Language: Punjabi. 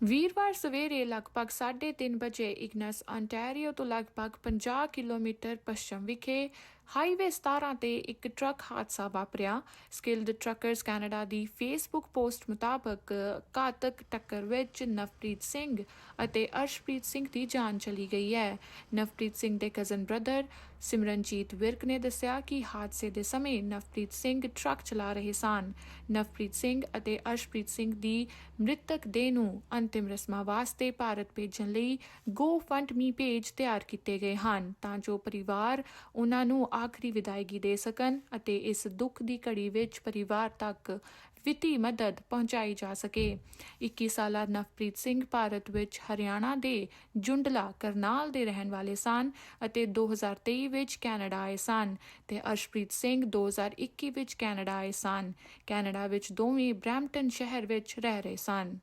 ਵੀਰਵਾਰ ਸਵੇਰੇ ਲਗਭਗ 3:30 ਵਜੇ ਇਗਨਸ ਅੰਟਾਰੀਓ ਤੋਂ ਲਗਭਗ 50 ਕਿਲੋਮੀਟਰ ਪੱਛਮ ਵਿਖੇ ਹਾਈਵੇ 17 ਤੇ ਇੱਕ ਟਰੱਕ ਹਾਦਸਾ ਵਾਪਰਿਆ। ਸਕਿਲਡ ਟਰੱਕਰਸ ਕੈਨੇਡਾ ਦੀ ਫੇਸਬੁੱਕ ਪੋਸਟ ਮੁਤਾਬਕ ਘਾਤਕ ਟੱਕਰ ਵਿੱਚ ਨਵਪ੍ਰੀਤ ਸਿੰਘ ਅਤੇ ਅਰਸ਼ਪ੍ਰੀਤ ਸਿੰਘ ਦੀ ਜਾਨ ਚਲੀ ਗਈ ਹੈ। ਨਵਪ੍ਰੀਤ ਸਿੰਘ ਦੇ ਕਜ਼ਨ ਬ੍ਰਦਰ ਸਿਮਰਨਜੀਤ ਵਿਰਕ ਨੇ ਦੱਸਿਆ ਕਿ ਹਾਦਸੇ ਦੇ ਸਮੇਂ ਨਵਪ੍ਰੀਤ ਸਿੰਘ ਟਰੱਕ ਚਲਾ ਰਹੇ ਸਨ। ਨਵਪ੍ਰੀਤ ਸਿੰਘ ਅਤੇ ਅਰਸ਼ਪ੍ਰੀਤ ਸਿੰਘ ਦੀ ਮ੍ਰਿਤਕ ਦੇਹ ਨੂੰ ਅੰਤਿਮ ਰਸਮਾਂ ਵਾਸਤੇ ਭਾਰਤ ਭੇਜਣ ਲਈ ਗੋ ਫੰਡ GoFundMe ਪੇਜ ਤਿਆਰ ਕੀਤੇ ਗਏ ਹਨ। ਤਾਂ ਜੋ ਪਰਿਵਾਰ ਉਹਨਾਂ ਨੂੰ ਆਖਰੀ ਵਿਦਾਇਗੀ ਦੇ ਸਕਣ ਅਤੇ ਇਸ ਦੁੱਖ ਦੀ ਘੜੀ ਵਿੱਚ ਪਰਿਵਾਰ ਤੱਕ ਵਿੱਤੀ ਮਦਦ ਪਹੁੰਚਾਈ ਜਾ ਸਕੇ। 21 ਸਾਲਾ ਨਵਪ੍ਰੀਤ ਸਿੰਘ ਭਾਰਤ ਵਿੱਚ ਹਰਿਆਣਾ ਦੇ ਜੁੰਡਲਾ ਕਰਨਾਲ ਦੇ ਰਹਿਣ ਵਾਲੇ ਸਨ ਅਤੇ 2023 ਵਿੱਚ ਕੈਨੇਡਾ ਆਏ ਸਨ ਤੇ ਅਰਸ਼ਪ੍ਰੀਤ ਸਿੰਘ 2021 ਵਿੱਚ ਕੈਨੇਡਾ ਆਏ ਸਨ। ਕੈਨੇਡਾ ਵਿੱਚ ਦੋਵੇਂ ਬ੍ਰੈਂਪਟਨ ਸ਼ਹਿਰ ਵਿੱਚ ਰਹਿ ਰਹੇ ਸਨ।